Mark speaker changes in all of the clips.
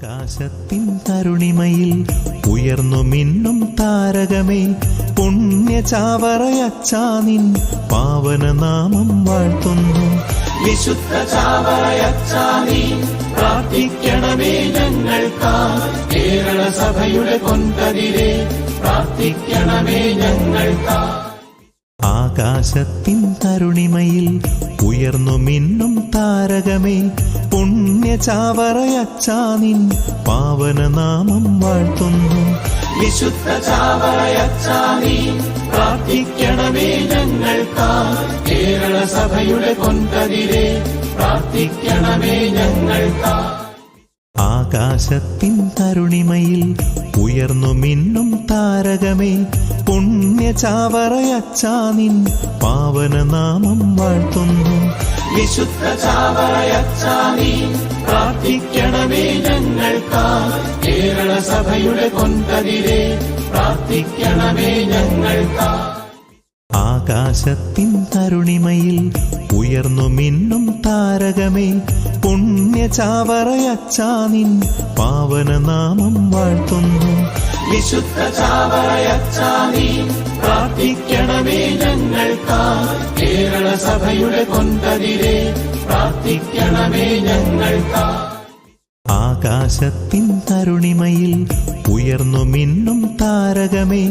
Speaker 1: ആകാശത്തിൻ തരുണിമയിൽ ഉയർന്നു മിന്നും താരകമേ പുണ്യ ചാവറയച്ചാനിൻ പാവന നാമം വാഴ്ത്തുന്നു.
Speaker 2: വിശുദ്ധ ചാവറയച്ചാനി പ്രാർത്ഥിക്കണമേ ഞങ്ങൾക്കാ. കേരള സഭയുടെ കൊന്തതിരെ പ്രാർത്ഥിക്കണമേ ഞങ്ങൾക്കാ.
Speaker 1: ആകാശത്തിൻ തരുണിമയിൽ ഉയർന്നു മിന്നും താരകമേ പുണ്യചാവറയച്ചാനിൻ പാവനനാമം വാഴ്ത്തുന്നു.
Speaker 2: വിശുദ്ധ ചാവറയച്ചാനി പ്രാർത്ഥിക്കണമേ ഞങ്ങൾക്കാ. കേരള സഭയുടെ കൊന്തതിരെ പ്രാർത്ഥിക്കണമേ ഞങ്ങൾക്കാ.
Speaker 1: ആകാശത്തിൻ തരുണിമയിൽ ഉയർന്നു മിന്നും താരകമേ പുണ്യചാവറയച്ചാനിൻ പാവനനാമം വാഴ്ത്തുന്നു.
Speaker 2: വിശുദ്ധ ചാവറയച്ചാനി പ്രാർത്ഥിക്കണമേ ഞങ്ങൾക്കാ കേരള സഭയുടെ കൊന്തതിരെ പ്രാർത്ഥിക്കണമേ ഞങ്ങൾക്കാ
Speaker 1: ആകാശത്തിൻ തരുണിമയിൽ ഉയർന്നു മിന്നും താരകമേ പുണ്യ ചാവറയച്ചാനിൻ പാവനനാമം വാഴ്ത്തുന്നു.
Speaker 2: വിശുദ്ധ ചാവറയച്ചാനി പ്രാർത്ഥിക്കണമേ ഞങ്ങൾക്കാ സഭയുടെ കൊന്തതിരെ പ്രാർത്ഥിക്കണമേ ഞങ്ങൾക്ക്
Speaker 1: ആകാശത്തിൻ തരുണിമയിൽ ഉയർന്നു മിന്നും താരകമേ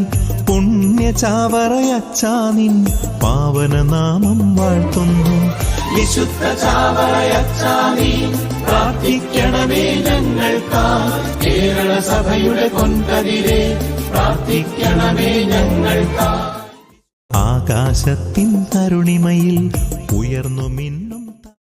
Speaker 1: പുണ്യചാവറയച്ചാനിൻ പാവനനാമം വാഴ്ത്തുന്നു.
Speaker 2: വിശുദ്ധ ചാവറയച്ചാനി പ്രാർത്ഥിക്കണമേ ഞങ്ങൾക്ക് കേരള സഭയുടെ കൊണ്ടതിരെ പ്രാർത്ഥിക്കണമേ ഞങ്ങൾക്കാ
Speaker 1: ആകാശത്തിൻ തരുണിമയിൽ ഉയർന്നു മിന്നും